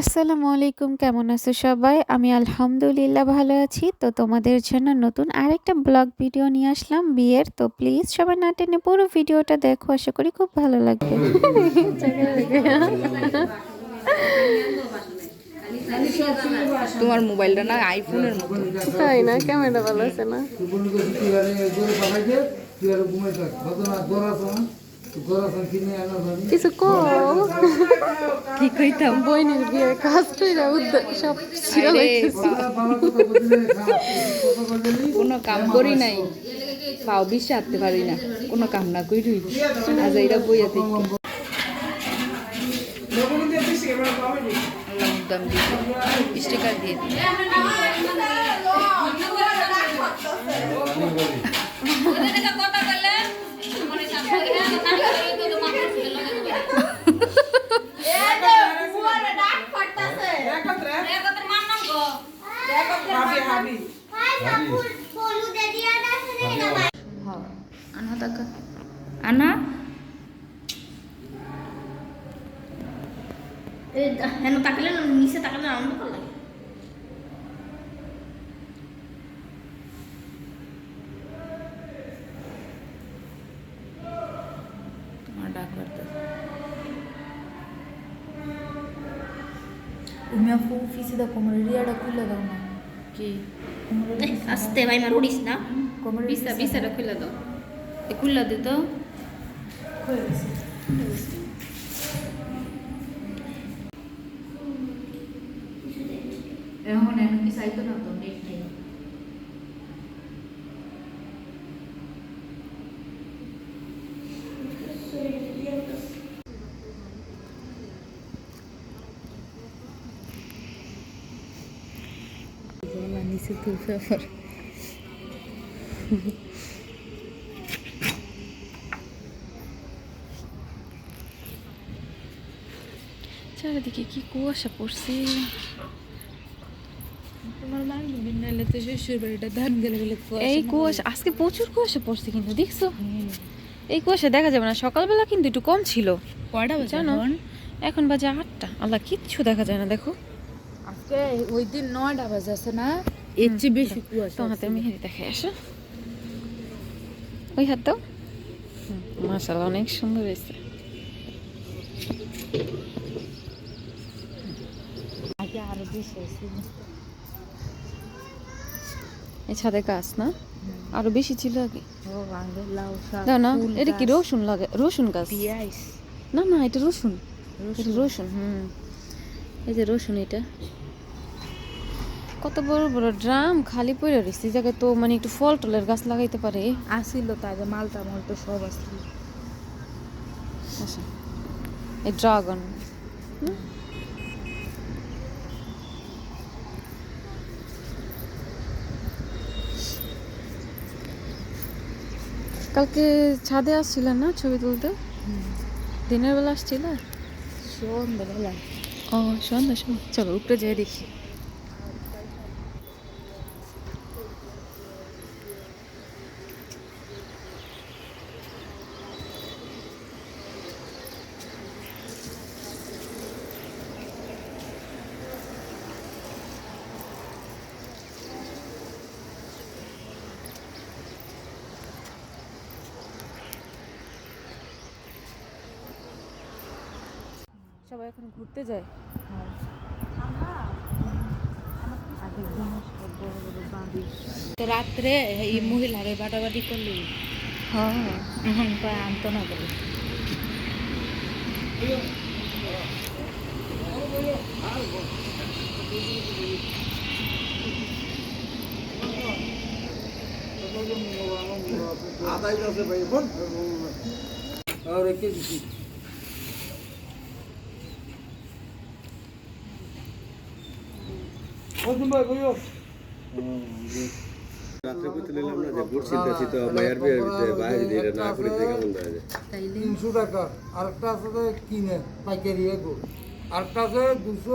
আসসালামু আলাইকুম কেমন আছো সবাই? আমি আলহামদুলিল্লাহ ভালো আছি। তো তোমাদের জন্য নতুন আরেকটা ব্লগ ভিডিও নিয়ে আসলাম বিয়ের। তো প্লিজ সবাই না টেনে পুরো ভিডিওটা দেখো আশা করি খুব ভালো লাগবে। তোমার মোবাইলটা না আইফোনের মতো। তাই না? ক্যামেরা ভালো আছে না? কিছু কো কি কইতাম? বইনের বিয়ের কাজ কইরা উদ্যোগ সব কোনো কাম করি নাই। পাও বিশ্বে আনতে পারি না। কোনো কাম না করি আজ এইটা বইয়া থেকে দিয়ে দিই। আনা টাকা আনা হেন তাকালে না নিচে তাকালে আনন্দ ভালো লাগে তোমার ডাক করতে উমিয়া ফু ফিসি দা কোমরে রিয়াটা খুলে দাও না কি এই, আস্তে ভাই মার উড়িস না কোমরে বিসা বিসাটা খুলে দাও এ খুলে দে তো? খুলে গেছে এখন এমন কি চাইতো না তো? নেট নেই। নিচে তুই চারিদিকে কি কুয়াশা পড়ছে? এই কুয়াশা আজকে প্রচুর কুয়াশা পড়ছে কিন্তু দেখছ? এই কুয়াশা দেখা যাবে না। সকালবেলা কিন্তু একটু কম ছিল। কয়টা বাজে জানো? এখন? বাজে আটটা। আল্লাহ কিচ্ছু দেখা যায় না দেখো। আজকে ওই দিন নয়টা বাজে আছে না? এর চেয়ে বেশি কুয়াশা তোমার হাতে মেহেদি দেখে আসো। ওই হাত দাও। মাসাল্লাহ অনেক সুন্দর হয়েছে। আগে আরও বেশি এই ছাদে গাছ না? আরও বেশি ছিল আগে। ও লাউ শাক না এটা কি রসুন লাগে? রসুন গাছ? না না এটা রসুন। রসুন। হুম। এই যে রসুন এটা। কত বড় বড় ড্রাম খালি পড়ে রয়েছে। জায়গায় তো মানে একটু ফল টলের গাছ লাগাইতে পারে। আসিল তো আগে মালটা মালটা সব আসছিল আচ্ছা। এই ড্রাগন। কালকে ছাদে আসছিলেন না ছবি তুলতে? দিনের বেলা আসছিল? সন্ধ্যাবেলা ও সন্ধ্যা সময় চলো উপরে যাই দেখি। সবাই এখন ঘুরতে যায়। তো রাত্রে এই মহিলারে বাটাবাটি করলি? হ্যাঁ। আনতো না বলে। আদাই আছে ভাই বোন আর কে দিছি বন্ধু ভাই বইও রাত্রে করতে নিলাম না যে বুট চিন্তা তো মায়ের বিয়ের ভিতরে বাইরে দিয়ে না করে থেকে মন দেয় তিনশো টাকা আরেকটা আছে কিনে পাইকারি এগো আরেকটা আছে দুশো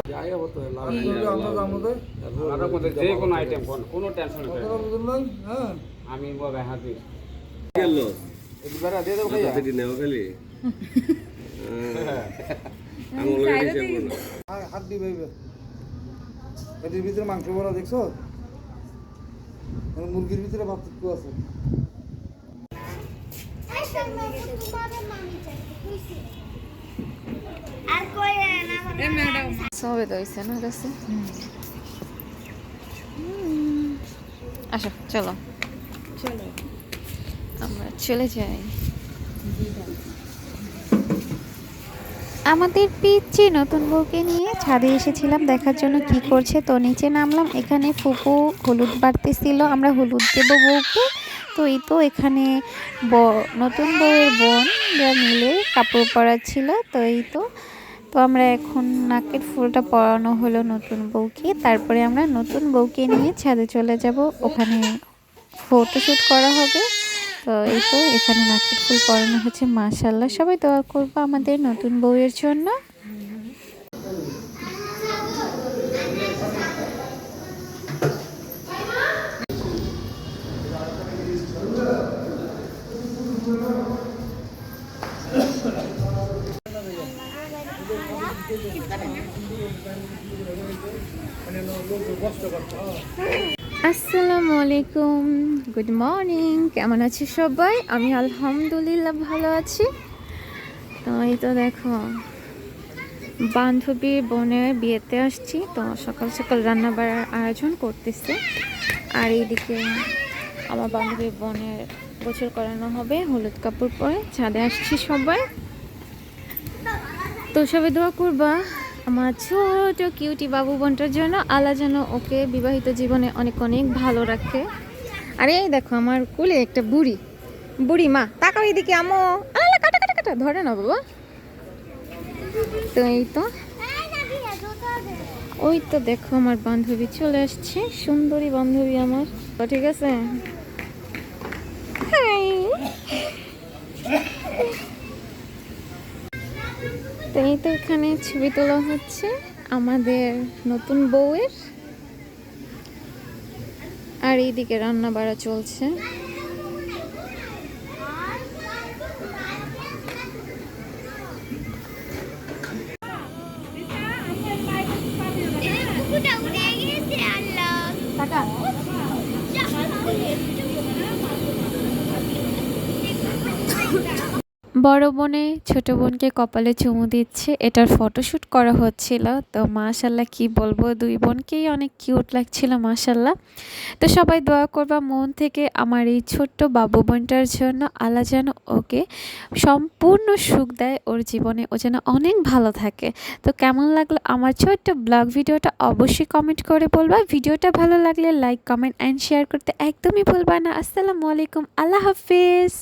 যে কোনো আইটেম হ্যাঁ আমি হ্যাঁ, হাত দিবে এটির ভিতরে মাংস ভরা দেখছ? মুরগির ভিতরে ভাত টুকু আছে আর কই না সবে তো হয়েছে না কাছে আসো চলো। চলো। আমরা চলে যাই। আমাদের পিচ্ছি নতুন বউকে নিয়ে ছাদে এসেছিলাম, দেখার জন্য কি করছে তো নিচে নামলাম, এখানে ফুপু হলুদ বাড়তেছিল, আমরা হলুদ দেব বউকে। তো এই তো এখানে ব- নতুন বউয়ের বোন, যা মিলে কাপড় পরাচ্ছিল, তো এই তো। তো আমরা এখন নাকের ফুলটা পরানো হলো নতুন বউকে, তারপরে আমরা নতুন বউকে নিয়ে ছাদে চলে যাব, ওখানে ফটোশ্যুট করা হবে। তো এই তো, এখানে নাকের ফুল পরানো হচ্ছে মাশাল্লাহ সবাই দোয়া করব আমাদের নতুন বউয়ের জন্য। আসসালামু আলাইকুম। গুড মর্নিং কেমন আছো সবাই? আমি আলহামদুলিল্লাহ ভালো আছি। তো এই তো দেখো বান্ধবীর বোনের বিয়েতে আসছি। তো সকাল সকাল রান্না বাড়ার আয়োজন করতেছে। আর এইদিকে আমার বান্ধবীর বোনের গোসল করানো হবে, হলুদ কাপড় পরে। ছাদে আসছি সবাই। তো সবাই দোয়া করবা। আমার ছোট কিউটি বাবু বোনটার জন্য আল্লাহ যেন ওকে বিবাহিত জীবনে অনেক অনেক ভালো রাখে। আরে এই দেখো আমার কুলে একটা বুড়ি। বুড়ি মা, তাকাও এদিকে আমো আলা কাটা কাটা কাটা, ধরে না বাবা। তো এই তো। ওই তো দেখো আমার বান্ধবী চলে আসছে, সুন্দরী বান্ধবী আমার। তো ঠিক আছে? হাই। তো এই তো এখানে ছবি তোলা হচ্ছে আমাদের নতুন বউয়ের। আর এইদিকে রান্না বাড়া চলছে বড় বোনে ছোট বোনকে কপালে চুমু দিচ্ছে। এটার ফটোশ্যুট করা হচ্ছিল। তো মাশাল্লাহ কি বলব, দুই বোনকেই অনেক কিউট লাগছিল মাশাল্লাহ তো সবাই দোয়া করবা মন থেকে আমার এই ছোট্ট বাবু বোনটার জন্য। আলা যেন ওকে সম্পূর্ণ সুখ দেয়, ওর জীবনে ও যেন অনেক ভালো থাকে। তো কেমন লাগল আমার ছোট্ট ব্লগ ভিডিওটা অবশ্যই কমেন্ট করে বলবা। ভিডিওটা ভালো লাগলে লাইক কমেন্ট অ্যান্ড শেয়ার করতে একদমই ভুলবা না। আসসালামু আলাইকুম, আল্লাহ হাফিজ।